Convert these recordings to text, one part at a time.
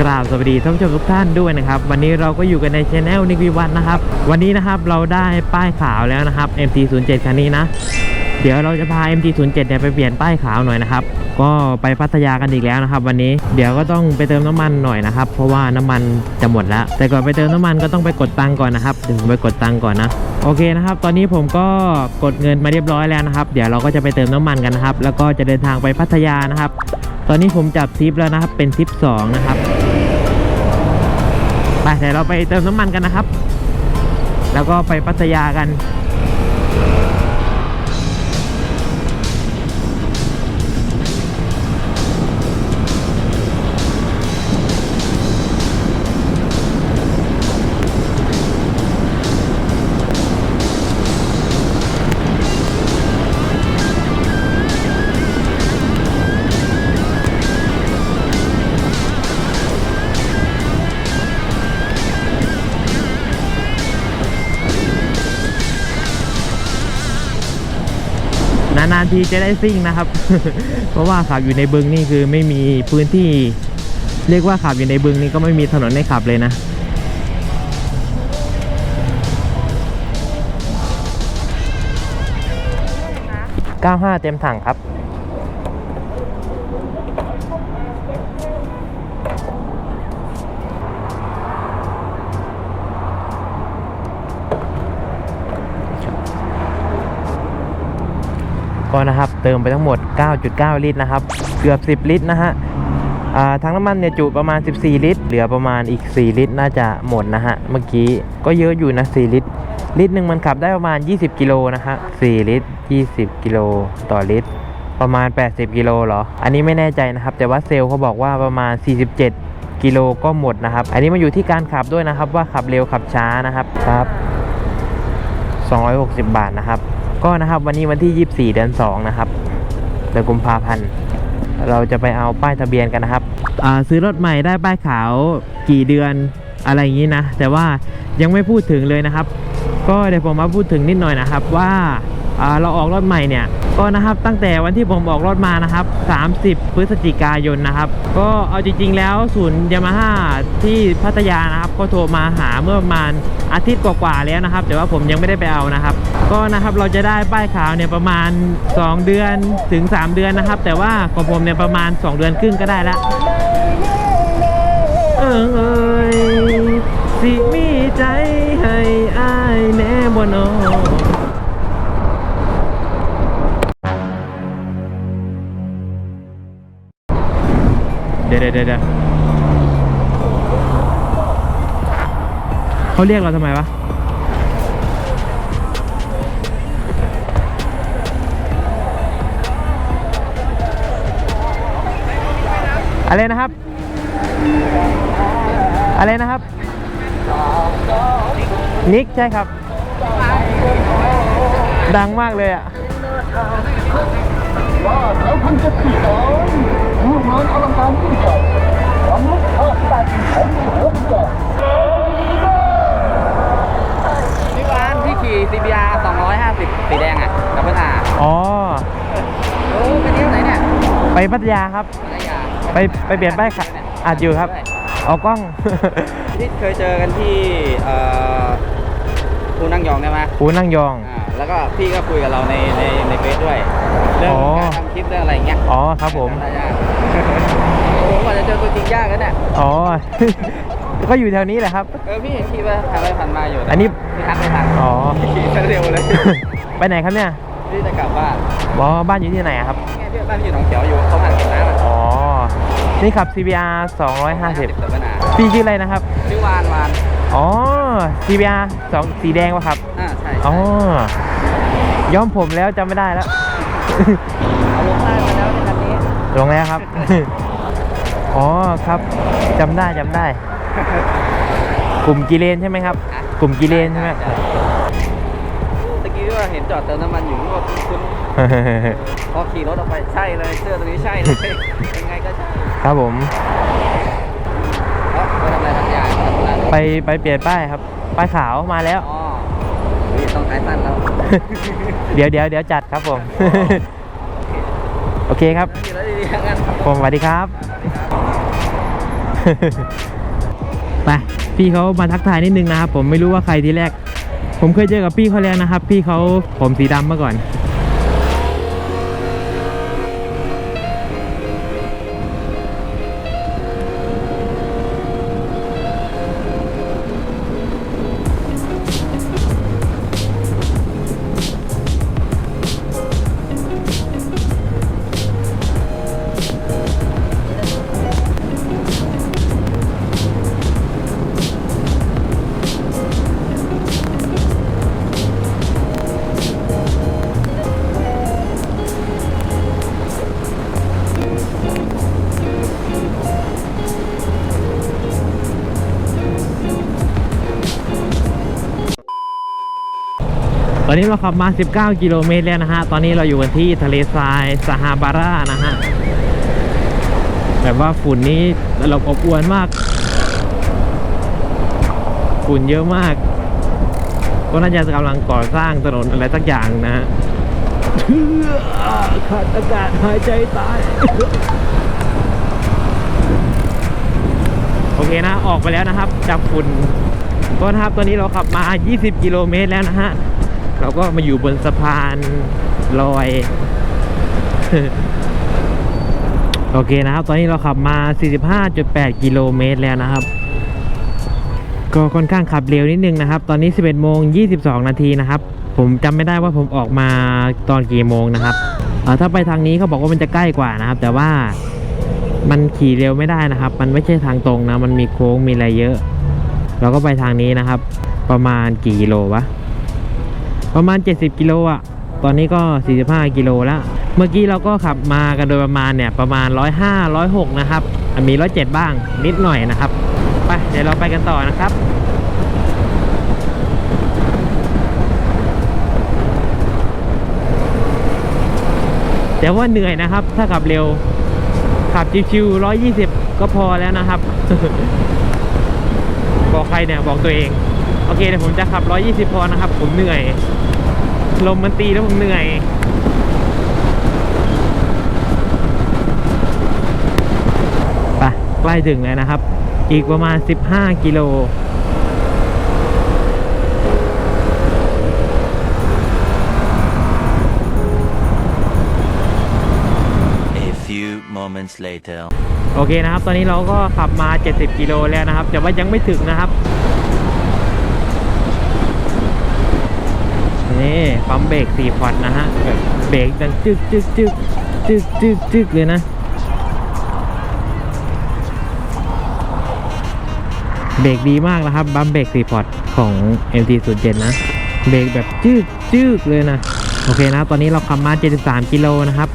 กราบสวัสดีท่านผู้ชมทุกท่านด้วยนะครับ วันนี้เราก็อยู่กันในช anel นิกวิวัฒน์นะครับ วันนี้นะครับเราได้ป้ายขาวแล้วนะครับ MT07 คันนี้นะ เดี๋ยวเราจะพา MT07 เนี่ยไปเปลี่ยนป้ายขาวหน่อยนะครับ ก็ไปพัทยากันอีกแล้วนะครับ วันนี้เดี๋ยวก็ต้องไปเติมน้ำมันหน่อยนะครับ เพราะว่าน้ำมันจะหมดแล้ว แต่ก่อนไปเติมน้ำมันก็ต้องไปกดตังก่อนนะครับเดี๋ยวผมไปกดตังก่อนนะโอเคนะครับ ตอนนี้ผมก็กดเงินมาเรียบร้อยแล้วนะครับ เดี๋ยวเราก็จะไปเติมน้ำมันกันนะครับ แล้วก็จะเดินทางไปพัทยานะครับ ตอนนี้ผมจับทิปแล้วนะครับ เป็นทิปสองนะครับ ไปเดี๋ยวเราไปเติมน้ำมันกันนะครับ แล้วก็ไปพัทยากัน นานๆทีจะได้ซิ่งนะครับ เพราะว่าขับอยู่ในบึงนี่คือไม่มีพื้นที่ เรียกว่าขับอยู่ในบึงนี่ก็ไม่มีถนนให้ขับเลยนะ95เต็มถังครับ ก็นะครับเติมไปทั้งหมด 9.9 ลิตรนะครับ เกือบ 10 ลิตรนะฮะอ่าทั้งน้ำมันเนี่ยจุประมาณ 14 ลิตร เหลือประมาณอีก 4 ลิตร น่าจะหมดนะฮะ เมื่อกี้ก็เยอะอยู่นะ 4 ลิตร ลิตรหนึ่งมันขับได้ประมาณ 20 กิโลนะฮะ 4 ลิตร 20 กิโลต่อลิตร ประมาณ 80 กิโลเหรอ อันนี้ไม่แน่ใจนะครับ แต่ว่าเซลล์เขาบอกว่าประมาณ 47 กิโลก็หมดนะครับ อันนี้มาอยู่ที่การขับด้วยนะครับว่าขับเร็วขับช้านะครับครับ 260 บาทนะครับ ก็นะครับวันนี้วันที่ 24 เดือน 2 นะครับเดือนกุมภาพันธ์เราจะไปเอาป้ายทะเบียนกันนะครับซื้อรถใหม่ได้ป้ายขาวกี่เดือนอะไรอย่างนี้นะ แต่ว่ายังไม่พูดถึงเลยนะครับ ก็เดี๋ยวผมมาพูดถึงนิดหน่อยนะครับว่าเราออกรถใหม่เนี่ย ก็นะครับตั้งแต่วันที่ผมออกรถมานะครับ 30 พฤศจิกายนนะครับ ก็เอาจริง ๆ แล้วศูนย์ยามาฮ่าที่พัทยานะครับ ก็โทรมาหาเมื่อประมาณอาทิตย์กว่าๆแล้วนะครับ แต่ว่าผมยังไม่ได้ไปเอานะครับ ก็นะครับเราจะได้ป้ายขาวเนี่ยประมาณ 2 เดือนถึง 3 เดือนนะครับ แต่ว่าของผมเนี่ยประมาณ 2 เดือนครึ่งก็ได้ล้วเอิงเอ้ยสิมีใจให้อายแน่บ่นอ ดี๋ยวเดี๋ยวเขาเรียกเราทำไมวะอะไรนะครับ อะไรนะครับ นิกใช่ครับ ดังมากเลยอะ แล้วคุณจะที่สองดูงานอลังการยิ่งใหญ่ความลุกคาดแต่ของหัวเรือพี่วานพี่ขี่ CBR 250 สีแดงอะดับเบิลอาร์อ๋อโอ้ไปเที่ยวไหนเนี่ยไปพัทยาครับ พัทยาไปไปเปลี่ยนป้ายค่ะอาจอยู่ครับ เอากล้อง ที่เคยเจอกันที่เอ่อภูนั่งยองใช่ไหมปูนั่งยอง อ่า แล้วก็พี่ก็คุยกับเราในในในเฟซด้วย เรื่องอ๋อ การทำคลิปเรื่องอะไรอย่างเงี้ยอ๋อครับผมพัทยาผมกว่าจะเจอตัวจริงยากกันเนี่ยอ๋อ ก็อยู่แถวนี้แหละครับ เออพี่เห็นขี่ไปทางไปผ่านมาอยู่อันนี้ พี่ทักไม่ทันอ๋อ ขี่ซะเร็วเลยไปไหนครับเนี่ยพี่จะกลับบ้านบอบ้านอยู่ที่ไหนอะครับนี่ไงพี่บ้านพี่อยู่หนองเขียวอยู่เขาผ่านกินน้ำอะอ๋อ นี่ขับ CBR 250ดับเบิลอาร์พี่ชื่ออะไรนะครับ ชื่อวานวานอ๋อ CBR 2สีแดงวะครับ อ่าใช่อ๋ใช่อย้อมผมแล้วจำไม่ได้แล้วเอา ลงใต้มาแล้วในคันนี้ลงแล้วครับ อ๋อครับจำได้จำได้ กลุ่มกิเลนใช่ไหมครับฮะกลุ่มกิเลนใช่ไหมตะกี้ว่าเห็นจอดเติมน้ำมันอยู่ก็คุ้นๆพอขี่รถออกไปใช่เลยเสื้อตัวนี้ใช่เลยยังไงก็ใช่ ครับผมเอ้าไปทำอะไรทักอย่างทำอะไรไปไปเปลี่ยนป้ายครับ ป้ายขาวมาแล้วอ๋อนี่ ต้องขายสั้นแล้วเดี๋ยวเดี๋ยวเดี๋ยวจัดครับผม โอเคครับดีแล้วดีๆงั้นผมสวัสดีครับไปพี่เขามาทักทายนิดนึงนะครับผมไม่รู้ว่าใครทีแรก ผมเคยเจอกับพี่เขาแล้วนะครับ พี่เขาผมสีดำมาก่อน อนนี้เราขับมา 19 กิโลเมตรแล้วนะฮะ ตอนนี้เราอยู่กันที่ทะเลทรายซาฮาบาร่านะฮะ แบบว่าฝุ่นนี้เราอบอวนมาก ฝุ่นเยอะมาก ก็น่าจะกำลังก่อสร้างถนนอะไรสักอย่างนะฮะเชื่อขาดอากาศหายใจตาย โอเคนะ ออกไปแล้วนะครับ จากฝุ่นก็นะครับตอนนี้เราขับมา 20 กิโลเมตรแล้วนะฮะ เราก็มาอยู่บนสะพานลอย โอเคนะครับ ตอนนี้เราขับมา 45.8 กิโลเมตรแล้วนะครับ ก็ค่อนข้างขับเร็วนิดนึงนะครับ ตอนนี้ 11โมง22 นาทีนะครับ ผมจำไม่ได้ว่าผมออกมาตอนกี่โมงนะครับถ้าไปทางนี้เขาบอกว่ามันจะใกล้กว่านะครับ แต่ว่ามันขี่เร็วไม่ได้นะครับ มันไม่ใช่ทางตรงนะ มันมีโค้งมีอะไรเยอะ เราก็ไปทางนี้นะครับ ประมาณกี่กิโลวะ ประมาณ 70 กิโลอะ ตอนนี้ก็ 45 กิโลแล้ว เมื่อกี้เราก็ขับมากันโดยประมาณเนี่ย ประมาณ 105 106 นะครับ มี 107 บ้างนิดหน่อยนะครับ ไป เดี๋ยวเราไปกันต่อนะครับแต่ว่าเหนื่อยนะครับ ถ้าขับเร็ว ขับชิวๆ120 ก็พอแล้วนะครับ บอกใครเนี่ย บอกตัวเอง โอเคเดี๋ยวผมจะขับ 120 พอนะครับ ผมเหนื่อย ลมมันตีแล้วผมเหนื่อย ไปใกล้ถึงแล้วนะครับ อีกประมาณ 15 กิโล A few moments later. โอเคนะครับ ตอนนี้เราก็ขับมา 70 กิโลแล้วนะครับ แต่ว่ายังไม่ถึงนะครับ นี่ปั๊มเบรก4พอร์ตนะฮะเบรกดังจึกจึกจึกจึกจึกจึกเลยนะเบรกดีมากนะครับบัมเบรก4พอร์ตของ MT07 นะเบรกแบบจึกจึกเลยนะโอเคนะ ตอนนี้เราขับมา 73 กิโลนะครับ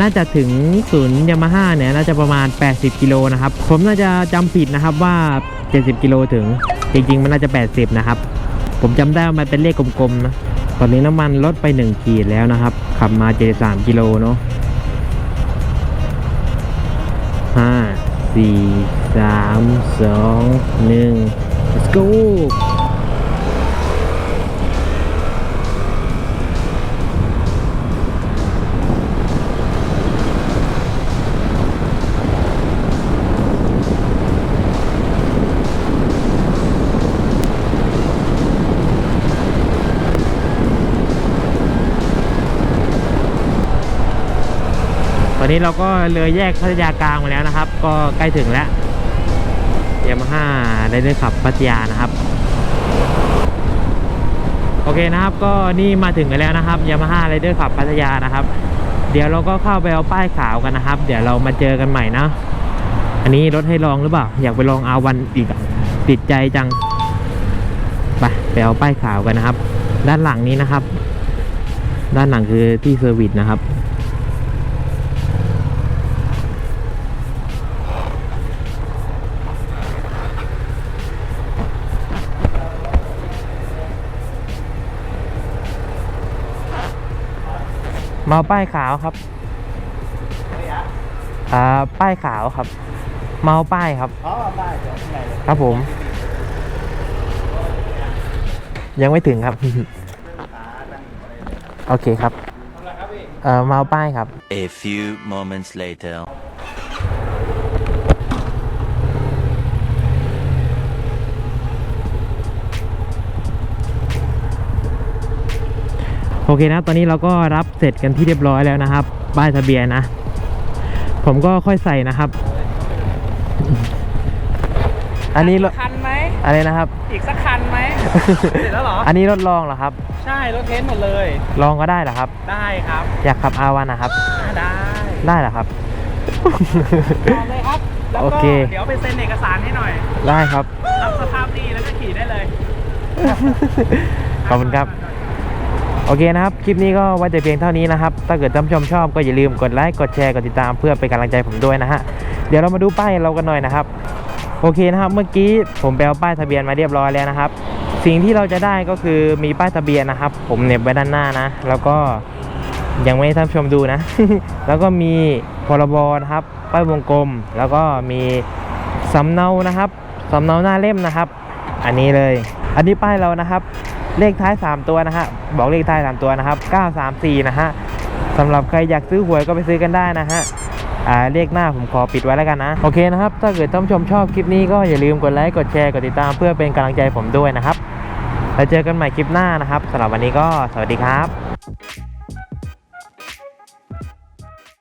น่าจะถึงศูนย์ยามาฮ่าเนี่ยน่าจะประมาณ 80 กิโลนะครับ ผมน่าจะจำผิดนะครับว่า 70 กิโลถึง จริง ๆ มันน่าจะ 80 นะครับ ผมจำได้ว่ามันเป็นเลขกลมๆนะ ตอนนี้น้ำมันลดไป 1 ขีดแล้วนะครับ ขับมา73กิโลเนาะห้าสี่สามสองหนึ่ง let's go อนนี้เราก็เลยแยกพัทยากลางมาแล้วนะครับ ก็ใกล้ถึงแล้วยามาฮ่าได้ด้วยขับพัทยานะครับ โอเคนะครับ ก็นี่มาถึงกันแล้วนะครับยามาฮ่าไรเดอร์ขับพัทยานะครับ เดี๋ยวเราก็เข้าไปเอาป้ายขาวกันนะครับ เดี๋ยวเรามาเจอกันใหม่นะ อันนี้รถให้ลองหรือเปล่า อยากไปลองอาวันอีกติดใจจังไปไปเอาป้ายขาวกันนะครับ ด้านหลังนี้นะครับ ด้านหลังคือที่เซอร์วิสนะครับ มาเอาป้ายขาวครับอ่าป้ายขาวครับมาเอาป้ายครับอ๋อได้เดี๋ยวข้างในเลยครับผม ยังไม่ถึงครับ โอเคครับเอ่อมาเอาป้ายครับ A few moments later. โอเคนะครับตอนนี้เราก็รับเสร็จกันที่เรียบร้อยแล้วนะครับป้ายทะเบียนนะ ผมก็ค่อยใส่นะครับ อันนี้รถคันไหมอะไรนะครับ อีกสักคันไหม เสร็จแล้วเหรอ อันนี้รถลองเหรอครับ ใช่ รถเทนหมดเลย ลองก็ได้เหรอครับ ได้ครับ อยากขับอาวันนะครับ ได้ได้เหรอครับจอดเลยครับ แล้วโอก็เคเดี๋ยวไปเซ็นเอกสารให้หน่อย ได้ครับ รับสภาพดีแล้วก็ขี่ได้เลย ขอบคุณครับ โอเคนะครับ คลิปนี้ก็ไว้แต่เพียงเท่านี้นะครับ ถ้าเกิดท่านผู้ชมชอบก็อย่าลืมกดไลค์ กดแชร์ กดติดตามเพื่อเป็นกำลังใจผมด้วยนะฮะ เดี๋ยวเรามาดูป้ายเรากันหน่อยนะครับ โอเคนะครับ เมื่อกี้ผมไปเอาป้ายทะเบียนมาเรียบร้อยแล้วนะครับ สิ่งที่เราจะได้ก็คือมีป้ายทะเบียนนะครับ ผมเน็บไว้ด้านหน้านะ แล้วก็ยังไม่ให้ท่านผู้ชมดูนะ แล้วก็มีพรบนะครับ ป้ายวงกลม แล้วก็มีสำเนานะครับสำเนาหน้าเล่มนะครับ อันนี้เลย อันนี้ป้ายเรานะครับ เลขท้าย 3 ตัวนะฮะบอกเลขท้าย 3 ตัวนะครับ 934 นะฮะสำหรับใครอยากซื้อหวยก็ไปซื้อกันได้นะฮะอ่าเลขหน้าผมขอปิดไว้แล้วกันนะ โอเคนะครับ ถ้าเกิดท่านชมชอบคลิปนี้ก็อย่าลืมกดไลค์กดแชร์กดติดตามเพื่อเป็นกำลังใจผมด้วยนะครับแล้วเจอกันใหม่คลิปหน้านะครับสำหรับวันนี้ก็สวัสดีครับ